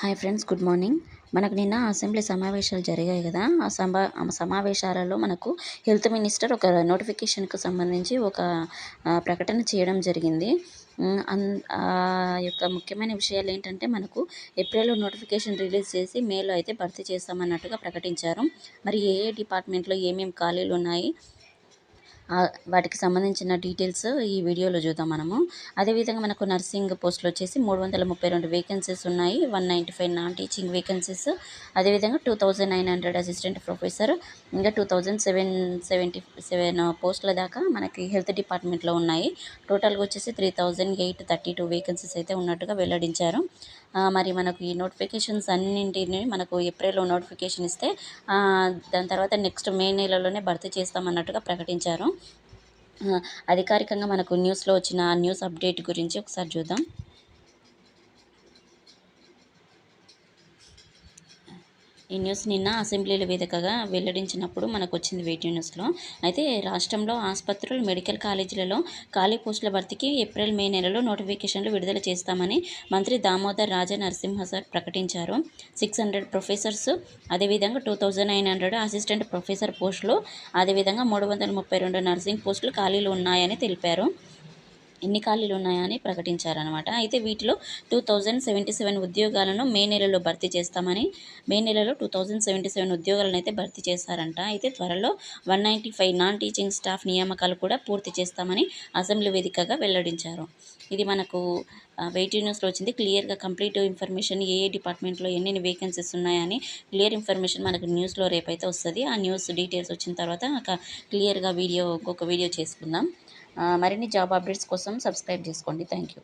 Hi friends good morning. మనకు నిన్న assembly సమావేశాలు జరిగాయి కదా. ఆ సమా సమావేశాలలో మనకు హెల్త్ మినిస్టర్ ఒక నోటిఫికేషన్కు సంబంధించి ఒక ప్రకటన చేయడం జరిగింది. అన్ ఆ యొక్క ముఖ్యమైన విషయాలు ఏంటంటే మనకు ఏప్రిల్లో నోటిఫికేషన్ రిలీజ్ చేసి మేలో అయితే భర్తీ చేస్తామన్నట్టుగా ప్రకటించారు. మరి ఏ ఏ డిపార్ట్మెంట్లో ఏమేమి ఖాళీలు ఉన్నాయి? వాటికి సంబంధించిన డీటెయిల్స్ ఈ వీడియోలో చూద్దాం మనము. అదేవిధంగా మనకు నర్సింగ్ పోస్టులు వచ్చేసి మూడు వందల ముప్పై రెండు వేకెన్సీస్ ఉన్నాయి. One ninety five non teaching vacancies అదేవిధంగా two thousand nine hundred assistant professor ఇంకా two thousand seven seventy seven పోస్టుల దాకా మనకి హెల్త్ డిపార్ట్మెంట్లో ఉన్నాయి. టోటల్గా వచ్చేసి three thousand eight thirty two vacancies అయితే ఉన్నట్టుగా వెల్లడించారు. మరి మనకు ఈ నోటిఫికేషన్స్ అన్నింటిని మనకు ఏప్రిల్లో నోటిఫికేషన్ ఇస్తే దాని తర్వాత నెక్స్ట్ మే నెలలోనే భర్తీ చేస్తామన్నట్టుగా ప్రకటించారు. అధికారికంగా మనకు న్యూస్లో వచ్చిన న్యూస్ అప్డేట్ గురించి ఒకసారి చూద్దాం. ఈ న్యూస్ నిన్న అసెంబ్లీల వేదికగా వెల్లడించినప్పుడు మనకు వచ్చింది వెయిటింగ్ న్యూస్లో. అయితే రాష్ట్రంలో ఆసుపత్రులు మెడికల్ కాలేజీలలో ఖాళీ పోస్టుల భర్తీకి ఏప్రిల్ మే నెలలో నోటిఫికేషన్లు విడుదల చేస్తామని మంత్రి దామోదర్ రాజా నరసింహ సార్ ప్రకటించారు. సిక్స్ హండ్రెడ్ ప్రొఫెసర్స్ అదేవిధంగా two thousand nine hundred assistant professor పోస్టులు అదేవిధంగా మూడు వందల ముప్పై రెండు నర్సింగ్ పోస్టులు ఖాళీలు ఉన్నాయని తెలిపారు. ఎన్ని ఖాళీలు ఉన్నాయని ప్రకటించారనమాట అయితే వీటిలో టూ థౌజండ్ సెవెంటీ సెవెన్ ఉద్యోగాలను మే నెలలో భర్తీ చేస్తామని మే నెలలో టూ థౌజండ్ సెవెంటీ సెవెన్ ఉద్యోగాలను అయితే భర్తీ చేశారంట. అయితే త్వరలో one ninety five non teaching staff నియామకాలు కూడా పూర్తి చేస్తామని అసెంబ్లీ వేదికగా వెల్లడించారు. ఇది మనకు వెయిటింగ్ న్యూస్లో వచ్చింది. క్లియర్గా కంప్లీట్ ఇన్ఫర్మేషన్ ఏ ఏ డిపార్ట్మెంట్లో ఎన్ని వేకెన్సీస్ ఉన్నాయని క్లియర్ ఇన్ఫర్మేషన్ మనకు న్యూస్లో రేపైతే వస్తుంది. ఆ న్యూస్ డీటెయిల్స్ వచ్చిన తర్వాత క్లియర్గా వీడియో ఇంకొక వీడియో చేసుకుందాం. మరిన్ని జాబ్ అప్డేట్స్ కోసం సబ్స్క్రైబ్ చేసుకోండి. Thank you